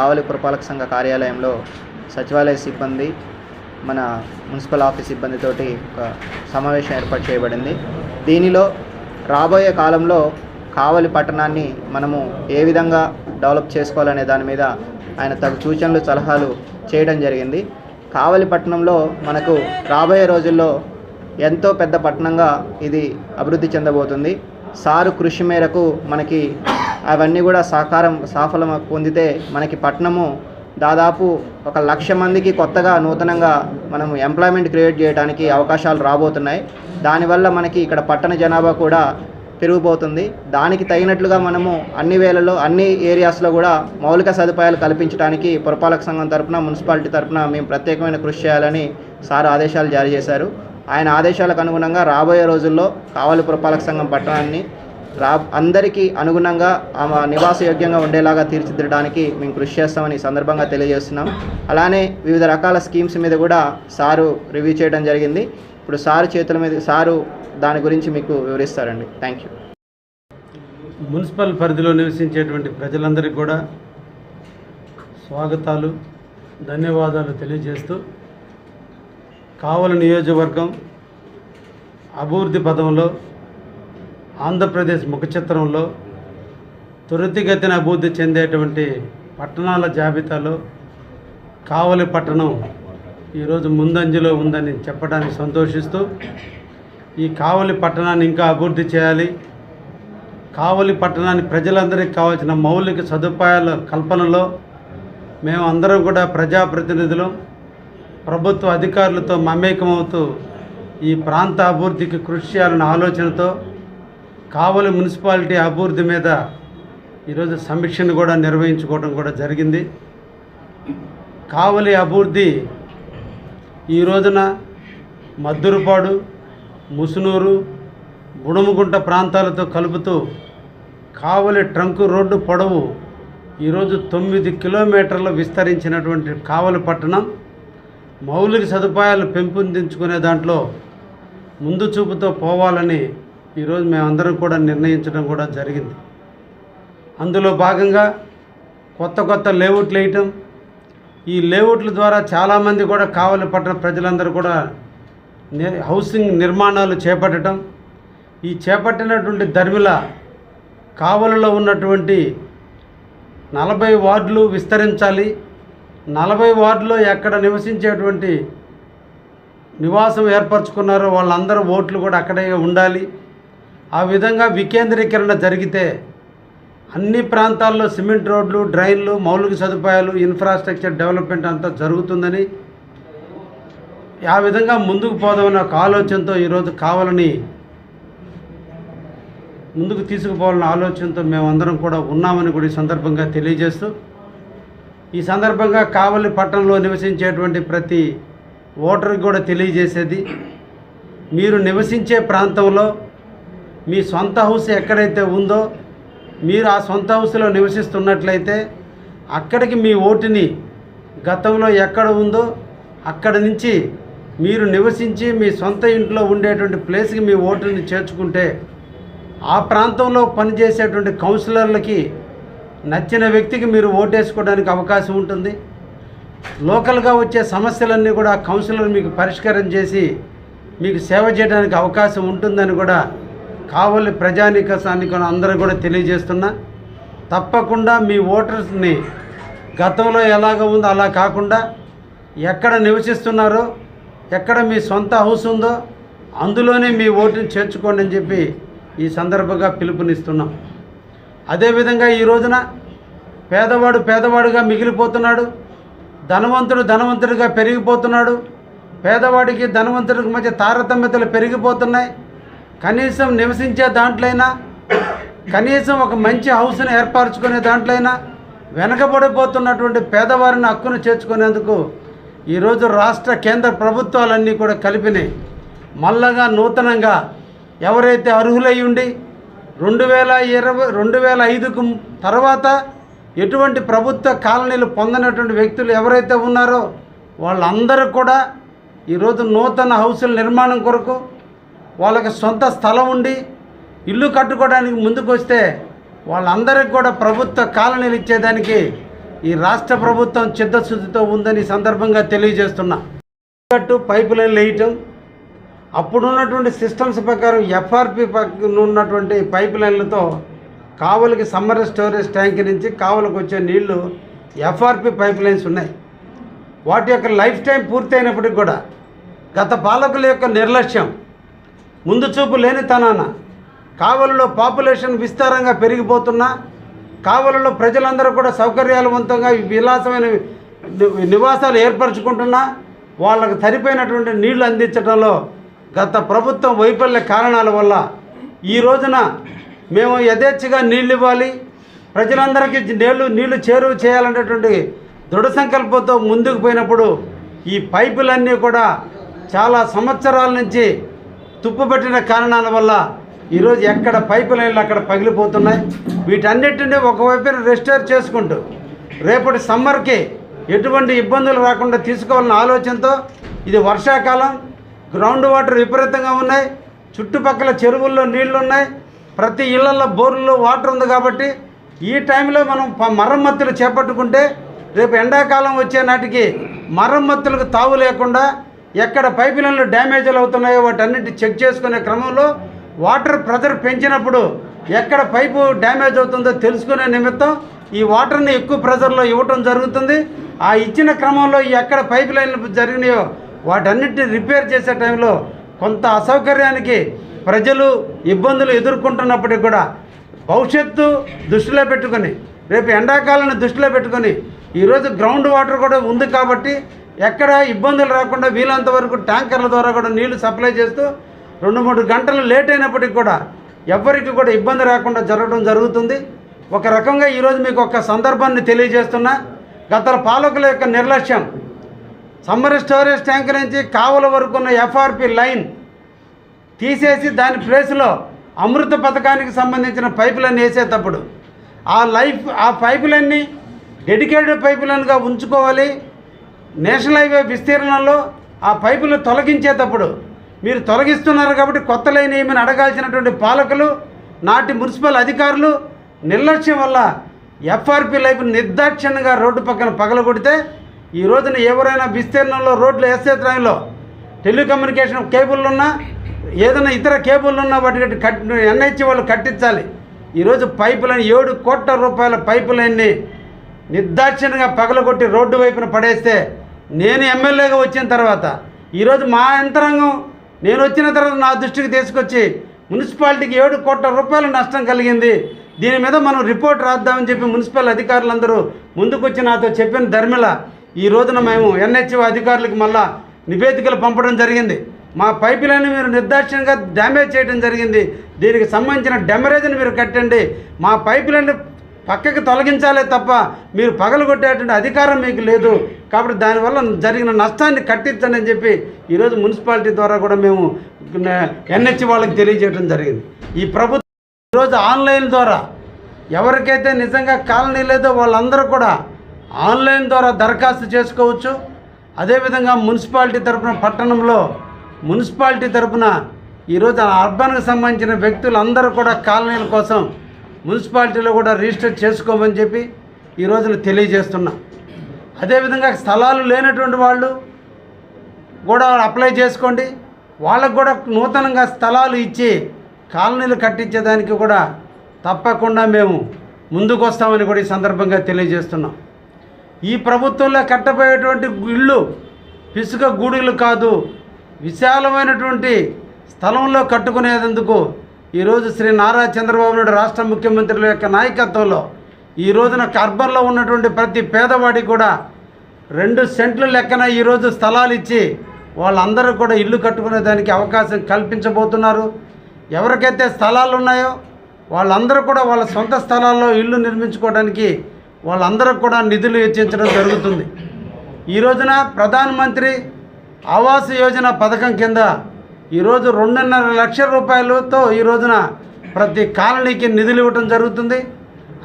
కావలి పురపాలక సంఘ కార్యాలయంలో సచివాలయ సిబ్బంది మన మున్సిపల్ ఆఫీస్ సిబ్బందితోటి ఒక సమావేశం ఏర్పాటు చేయబడింది. దీనిలో రాబోయే కాలంలో కావలి పట్టణాన్ని మనము ఏ విధంగా డెవలప్ చేసుకోవాలనే దాని మీద ఆయన తగు సూచనలు సలహాలు చేయడం జరిగింది. కావలి పట్టణంలో మనకు రాబోయే రోజుల్లో ఎంతో పెద్ద పట్టణంగా ఇది అభివృద్ధి చెందబోతుంది. సారు కృషి మేరకు మనకి అవన్నీ కూడా సహకారం సాఫలం పొందితే మనకి పట్టణము దాదాపు ఒక లక్ష మందికి కొత్తగా నూతనంగా మనం ఎంప్లాయ్మెంట్ క్రియేట్ చేయడానికి అవకాశాలు రాబోతున్నాయి. దానివల్ల మనకి ఇక్కడ పట్టణ జనాభా కూడా పెరిగిపోతుంది. దానికి తగినట్లుగా మనము అన్ని వేళల్లో అన్ని ఏరియాస్లో కూడా మౌలిక సదుపాయాలు కల్పించడానికి పురపాలక సంఘం తరఫున మున్సిపాలిటీ తరఫున మేము ప్రత్యేకమైన కృషి చేయాలని సార్ ఆదేశాలు జారీ చేశారు. ఆయన ఆదేశాలకు అనుగుణంగా రాబోయే రోజుల్లో కావలి పురపాలక సంఘం పట్టణాన్ని రా అందరికీ అనుగుణంగా ఆమె నివాసయోగ్యంగా ఉండేలాగా తీర్చిదిద్దడానికి మేము కృషి చేస్తామని సందర్భంగా తెలియజేస్తున్నాం. అలానే వివిధ రకాల స్కీమ్స్ మీద కూడా సారు రివ్యూ చేయడం జరిగింది. ఇప్పుడు సారు చేతుల మీద సారు దాని గురించి మీకు వివరిస్తారండి. Thank you. మున్సిపల్ పరిధిలో నివసించేటువంటి ప్రజలందరికీ కూడా స్వాగతాలు ధన్యవాదాలు తెలియజేస్తూ కావల నియోజకవర్గం అభివృద్ధి పదంలో ఆంధ్రప్రదేశ్ ముఖచిత్రంలో త్వరితగతిన అభివృద్ధి చెందేటువంటి పట్టణాల జాబితాలో కావలి పట్టణం ఈరోజు ముందంజలో ఉందని చెప్పడానికి సంతోషిస్తూ ఈ కావలి పట్టణాన్ని ఇంకా అభివృద్ధి చేయాలి. కావలి పట్టణాన్ని ప్రజలందరికీ కావాల్సిన మౌలిక సదుపాయాల కల్పనలో మేము అందరం కూడా ప్రజాప్రతినిధులు. ప్రభుత్వ అధికారులతో మమేకమవుతూ ఈ ప్రాంత అభివృద్ధికి కృషి చేయాలన్న ఆలోచనతో కావలి మున్సిపాలిటీ అభివృద్ధి మీద ఈరోజు సమీక్షను కూడా నిర్వహించుకోవడం కూడా జరిగింది. కావలి అభివృద్ధి ఈ రోజున మద్దురుపాడు ముసునూరు బుడుముగుంట ప్రాంతాలతో కలుపుతూ కావలి ట్రంక్ రోడ్డు పొడవు ఈరోజు తొమ్మిది కిలోమీటర్లు విస్తరించినటువంటి కావలి పట్టణం. మౌలిక సదుపాయాలు పెంపొందించుకునే దాంట్లో ముందు చూపుతో పోవాలని ఈరోజు మేమందరం కూడా నిర్ణయించడం కూడా జరిగింది. అందులో భాగంగా కొత్త కొత్త లేఅవుట్లు వేయటం ఈ లేఅవుట్ల ద్వారా చాలామంది కూడా కావలి పట్టణ ప్రజలందరూ కూడా హౌసింగ్ నిర్మాణాలు చేపట్టడం ఈ చేపట్టినటువంటి ధర్మిల కావలిలో ఉన్నటువంటి నలభై వార్డులు విస్తరించాలి. నలభై వార్డులో ఎక్కడ నివసించేటువంటి నివాసం ఏర్పరచుకున్నారో వాళ్ళందరూ ఓట్లు కూడా అక్కడే ఉండాలి. ఆ విధంగా వికేంద్రీకరణ జరిగితే అన్ని ప్రాంతాల్లో సిమెంట్ రోడ్లు డ్రైన్లు మౌలిక సదుపాయాలు ఇన్ఫ్రాస్ట్రక్చర్ డెవలప్మెంట్ అంతా జరుగుతుందని ఆ విధంగా ముందుకు పోదామనే ఒక ఆలోచనతో ఈరోజు కావాలని ముందుకు తీసుకుపోవాలన్న ఆలోచనతో మేమందరం కూడా ఉన్నామని కూడా ఈ సందర్భంగా తెలియజేస్తూ ఈ సందర్భంగా కావలి పట్టణంలో నివసించేటువంటి ప్రతి ఓటర్కి కూడా తెలియజేసేది మీరు నివసించే ప్రాంతంలో మీ సొంత హౌస్ ఎక్కడైతే ఉందో మీరు ఆ సొంత హౌస్లో నివసిస్తున్నట్లయితే అక్కడికి మీ ఓటుని గతంలో ఎక్కడ ఉందో అక్కడ నుంచి మీరు నివసించి మీ సొంత ఇంట్లో ఉండేటువంటి ప్లేస్కి మీ ఓటుని చేర్చుకుంటే ఆ ప్రాంతంలో పనిచేసేటువంటి కౌన్సిలర్లకి నచ్చిన వ్యక్తికి మీరు ఓటేసుకోవడానికి అవకాశం ఉంటుంది. లోకల్గా వచ్చే సమస్యలన్నీ కూడా కౌన్సిలర్ మీకు పరిష్కారం చేసి మీకు సేవ చేయడానికి అవకాశం ఉంటుందని కూడా కావలి ప్రజానిక సానికను అందరూ కూడా తెలియజేస్తున్నా తప్పకుండా మీ ఓటర్స్ని గతంలో ఎలాగ ఉందో అలా కాకుండా ఎక్కడ నివసిస్తున్నారో ఎక్కడ మీ సొంత హౌస్ ఉందో అందులోనే మీ ఓటుని చేర్చుకోండి అని చెప్పి ఈ సందర్భంగా పిలుపునిస్తున్నాం. అదేవిధంగా ఈ రోజున పేదవాడు పేదవాడుగా మిగిలిపోతున్నాడు ధనవంతుడు ధనవంతుడిగా పెరిగిపోతున్నాడు పేదవాడికి ధనవంతుడికి మధ్య తారతమ్యతలు పెరిగిపోతున్నాయి కనీసం నివసించే దాంట్లైనా కనీసం ఒక మంచి హౌస్ని ఏర్పరచుకునే దాంట్లైనా వెనకబడిపోతున్నటువంటి పేదవారిని హక్కును చేర్చుకునేందుకు ఈరోజు రాష్ట్ర కేంద్ర ప్రభుత్వాలన్నీ కూడా కలిపినాయి. మల్లగా నూతనంగా ఎవరైతే అర్హులై ఉండి రెండు వేల ఇరవై రెండు వేల ఐదుకు తర్వాత ఎటువంటి ప్రభుత్వ కాలనీలు పొందనటువంటి వ్యక్తులు ఎవరైతే ఉన్నారో వాళ్ళందరూ కూడా ఈరోజు నూతన హౌసుల నిర్మాణం కొరకు వాళ్ళకి సొంత స్థలం ఉండి ఇల్లు కట్టుకోవడానికి ముందుకు వస్తే వాళ్ళందరికీ కూడా ప్రభుత్వ కాలనీలు ఇచ్చేదానికి ఈ రాష్ట్ర ప్రభుత్వం చిత్తశుద్ధితో ఉందని సందర్భంగా తెలియజేస్తున్నా. కట్టు పైపు లైన్లు వేయటం అప్పుడున్నటువంటి సిస్టమ్స్ ప్రకారం ఎఫ్ఆర్పి ఉన్నటువంటి పైప్ లైన్లతో కావలికి సమ్మర్ స్టోరేజ్ ట్యాంక్ నుంచి కావలికి వచ్చే నీళ్ళు ఎఫ్ఆర్పి పైప్ లైన్స్ ఉన్నాయి. వాటి యొక్క లైఫ్ టైం పూర్తయినప్పటికి కూడా గత పాలకుల యొక్క నిర్లక్ష్యం ముందు చూపు లేనితనాన కావలిలో పాపులేషన్ విస్తారంగా పెరిగిపోతున్నా కావలిలో ప్రజలందరూ కూడా సౌకర్యాలవంతంగా విలాసమైన నివాసాలు ఏర్పరచుకుంటున్నా వాళ్ళకు సరిపోయినటువంటి నీళ్ళు అందించడంలో గత ప్రభుత్వం వైఫల్య కారణాల వల్ల ఈ రోజున మేము యథేచ్ఛగా నీళ్ళు ఇవ్వాలి ప్రజలందరికీ నీళ్ళు నీళ్ళు చేరువ చేయాలనేటువంటి దృఢ సంకల్పంతో ముందుకు పోయినప్పుడు ఈ పైపులన్నీ కూడా చాలా సంవత్సరాల నుంచి తుప్పుపట్టిన కారణాల వల్ల ఈరోజు ఎక్కడ పైపు లైన్లు అక్కడ పగిలిపోతున్నాయి. వీటన్నిటిని ఒకవైపున రెస్టోర్ చేసుకుంటూ రేపటి సమ్మర్కి ఎటువంటి ఇబ్బందులు రాకుండా తీసుకోవాలన్న ఆలోచనతో ఇది వర్షాకాలం గ్రౌండ్ వాటర్ విపరీతంగా ఉన్నాయి చుట్టుపక్కల చెరువుల్లో నీళ్ళు ఉన్నాయి ప్రతి ఇళ్ళలో బోర్లలో వాటర్ ఉంది కాబట్టి ఈ టైంలో మనం మరమ్మతులు చేపట్టుకుంటే రేపు ఎండాకాలం వచ్చే నాటికి మరమ్మతులకు తావు లేకుండా ఎక్కడ పైప్ లైన్లు డ్యామేజ్లు అవుతున్నాయో వాటన్నిటి చెక్ చేసుకునే క్రమంలో వాటర్ ప్రెజర్ పెంచినప్పుడు ఎక్కడ పైపు డ్యామేజ్ అవుతుందో తెలుసుకునే నిమిత్తం ఈ వాటర్ని ఎక్కువ ప్రెజర్లో ఇవ్వటం జరుగుతుంది. ఆ ఇచ్చిన క్రమంలో ఎక్కడ పైప్ లైన్లు జరిగినాయో వాటన్నిటిని రిపేర్ చేసే టైంలో కొంత అసౌకర్యానికి ప్రజలు ఇబ్బందులు ఎదుర్కొంటున్నప్పటికి కూడా భవిష్యత్తు దృష్టిలో పెట్టుకొని రేపు ఎండాకాలాన్ని దృష్టిలో పెట్టుకొని ఈరోజు గ్రౌండ్ వాటర్ కూడా ఉంది కాబట్టి ఎక్కడ ఇబ్బందులు రాకుండా వీలంత వరకు ట్యాంకర్ల ద్వారా కూడా నీళ్ళు సప్లై చేస్తూ రెండు మూడు గంటలు లేట్ అయినప్పటికీ కూడా ఎవ్వరికి కూడా ఇబ్బంది రాకుండా జరగడం జరుగుతుంది. ఒక రకంగా ఈరోజు మీకు ఒక సందర్భాన్ని తెలియజేస్తున్నా. గత పాలకుల యొక్క నిర్లక్ష్యం సమ్మర్ స్టోరేజ్ ట్యాంక్ నుంచి కావల వరకు ఉన్న ఎఫ్ఆర్పి లైన్ తీసేసి దాని ప్లేస్లో అమృత పథకానికి సంబంధించిన పైపులన్నీ వేసేటప్పుడు ఆ లైఫ్ ఆ పైపులన్నీ డెడికేటెడ్ పైపులన్గా ఉంచుకోవాలి. నేషనల్ హైవే విస్తీర్ణంలో ఆ పైపులు తొలగించేటప్పుడు మీరు తొలగిస్తున్నారు కాబట్టి కొత్త లైన్ ఏమని అడగాల్సినటువంటి పాలకులు నాటి మున్సిపల్ అధికారులు నిర్లక్ష్యం వల్ల ఎఫ్ఆర్పి లైఫ్ నిర్దాక్షిణ్యంగా రోడ్డు పక్కన పగలగొడితే ఈ రోజున ఎవరైనా విస్తీర్ణంలో రోడ్లు వేసే టైంలో టెలికమ్యూనికేషన్ కేబుల్ ఉన్నా ఏదైనా ఇతర కేబుల్ ఉన్నా వాటి కట్ ఎన్హెచ్ వాళ్ళు కట్టించాలి. ఈరోజు పైపులైన్ ఏడు కోట్ల రూపాయల పైపులైన్ని నిర్దాక్షిణ్యంగా పగలగొట్టి రోడ్డు వైపున పడేస్తే నేను ఎమ్మెల్యేగా వచ్చిన తర్వాత ఈరోజు మా యంత్రాంగం నేను వచ్చిన తర్వాత నా దృష్టికి తీసుకొచ్చి మున్సిపాలిటీకి ఏడు కోట్ల రూపాయల నష్టం కలిగింది. దీని మీద మనం రిపోర్ట్ రాద్దామని చెప్పి మున్సిపల్ అధికారులందరూ ముందుకొచ్చి నాతో చెప్పిన ధర్మిల ఈ రోజున మేము ఎన్హెచ్ఓ అధికారులకు మళ్ళా నివేదికలు పంపడం జరిగింది. మా పైప్ లైన్ మీరు నిర్దాక్ష్యంగా డ్యామేజ్ చేయడం జరిగింది. దీనికి సంబంధించిన డ్యామరేజ్ని మీరు కట్టండి. మా పైప్ లైన్ పక్కకి తొలగించాలే తప్ప మీరు పగలగొట్టేటువంటి అధికారం మీకు లేదు. కాబట్టి దానివల్ల జరిగిన నష్టాన్ని కట్టించండి అని చెప్పి ఈరోజు మున్సిపాలిటీ ద్వారా కూడా మేము ఎన్హెచ్ వాళ్ళకి తెలియజేయడం జరిగింది. ఈ ప్రభుత్వం ఈరోజు ఆన్లైన్ ద్వారా ఎవరికైతే నిజంగా కాలనీ లేదో వాళ్ళందరూ కూడా ఆన్లైన్ ద్వారా దరఖాస్తు చేసుకోవచ్చు. అదేవిధంగా మున్సిపాలిటీ తరపున పట్టణంలో మున్సిపాలిటీ తరపున ఈరోజు అర్బన్కి సంబంధించిన వ్యక్తులు అందరూ కూడా కాలనీల కోసం మున్సిపాలిటీలో కూడా రిజిస్టర్ చేసుకోమని చెప్పి ఈ రోజున తెలియజేస్తున్నా. అదేవిధంగా స్థలాలు లేనటువంటి వాళ్ళు కూడా అప్లై చేసుకోండి. వాళ్ళకు కూడా నూతనంగా స్థలాలు ఇచ్చి కాలనీలు కట్టించేదానికి కూడా తప్పకుండా మేము ముందుకు వస్తామని కూడా ఈ సందర్భంగా తెలియజేస్తున్నాం. ఈ ప్రభుత్వంలో కట్టబోయేటువంటి ఇళ్ళు పిసుక గూడులు కాదు విశాలమైనటువంటి స్థలంలో కట్టుకునేందుకు ఈరోజు శ్రీ నారా చంద్రబాబు నాయుడు రాష్ట్ర ముఖ్యమంత్రుల యొక్క నాయకత్వంలో ఈ రోజున అర్బన్లో ఉన్నటువంటి ప్రతి పేదవాడికి కూడా రెండు సెంట్లు లెక్కన ఈరోజు స్థలాలు ఇచ్చి వాళ్ళందరూ కూడా ఇల్లు కట్టుకునే దానికి అవకాశం కల్పించబోతున్నారు. ఎవరికైతే స్థలాలు ఉన్నాయో వాళ్ళందరూ కూడా వాళ్ళ సొంత స్థలాల్లో ఇల్లు నిర్మించుకోవడానికి వాళ్ళందరూ కూడా నిధులు వెచ్చించడం జరుగుతుంది. ఈ రోజున ప్రధానమంత్రి ఆవాస్ యోజన పథకం కింద ఈరోజు రెండున్నర లక్షల రూపాయలతో ఈ రోజున ప్రతి కాలనీకి నిధులు ఇవ్వటం జరుగుతుంది.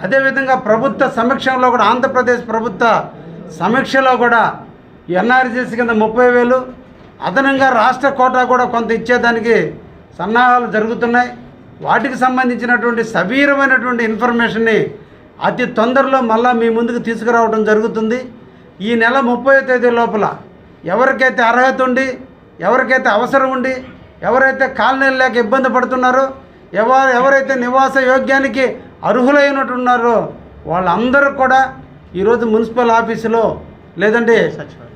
అదేవిధంగా ప్రభుత్వ సమీక్షలో కూడా ఆంధ్రప్రదేశ్ ప్రభుత్వ సమీక్షలో కూడా ఎన్ఆర్జీసీ కింద ముప్పై వేలు అదనంగా రాష్ట్ర కోటా కూడా కొంత ఇచ్చేదానికి సన్నాహాలు జరుగుతున్నాయి. వాటికి సంబంధించినటువంటి సవీరమైనటువంటి ఇన్ఫర్మేషన్ని అతి తొందరలో మళ్ళా మీ ముందుకు తీసుకురావడం జరుగుతుంది. ఈ నెల ముప్పై తేదీ లోపల ఎవరికైతే అర్హత ఉండి ఎవరికైతే అవసరం ఉండి ఎవరైతే కాలనీలు లేక ఇబ్బంది పడుతున్నారో ఎవరు ఎవరైతే నివాస యోగ్యానికి అర్హులైనట్టున్నారో వాళ్ళందరూ కూడా ఈరోజు మున్సిపల్ ఆఫీసులో లేదంటే సచివాలయం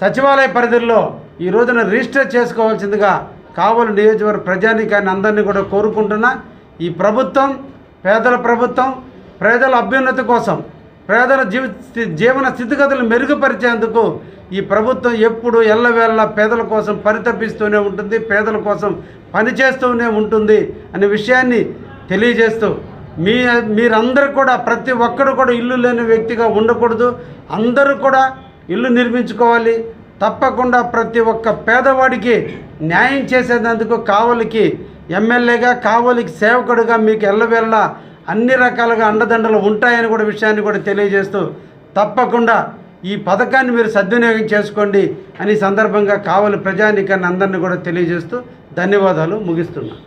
సచివాలయ పరిధిలో ఈ రోజున రిజిస్టర్ చేసుకోవాల్సిందిగా కావలి నియోజకవర్గ ప్రజానికాన్ని అందరినీ కూడా కోరుకుంటున్నా. ఈ ప్రభుత్వం పేదల ప్రభుత్వం ప్రజల అభ్యున్నతి కోసం పేదల జీవి జీవన స్థితిగతులు మెరుగుపరిచేందుకు ఈ ప్రభుత్వం ఎప్పుడు ఎల్లవేళ పేదల కోసం పరితపిస్తూనే ఉంటుంది పేదల కోసం పనిచేస్తూనే ఉంటుంది అనే విషయాన్ని తెలియజేస్తూ మీ మీరందరూ కూడా ప్రతి ఒక్కరు కూడా ఇల్లు లేని వ్యక్తిగా ఉండకూడదు. అందరూ కూడా ఇల్లు నిర్మించుకోవాలి. తప్పకుండా ప్రతి ఒక్క పేదవాడికి న్యాయం చేసేందుకు కావలికి ఎమ్మెల్యేగా కావలికి సేవకుడిగా మీకు ఎల్లవేళ అన్ని రకాలుగా అండదండలు ఉంటాయని కూడా విషయాన్ని కూడా తెలియజేస్తూ తప్పకుండా ఈ పథకాన్ని మీరు సద్వినియోగం చేసుకోండి అని సందర్భంగా కావలి ప్రజానికాన్ని అందరినీ కూడా తెలియజేస్తూ ధన్యవాదాలు ముగిస్తున్నాను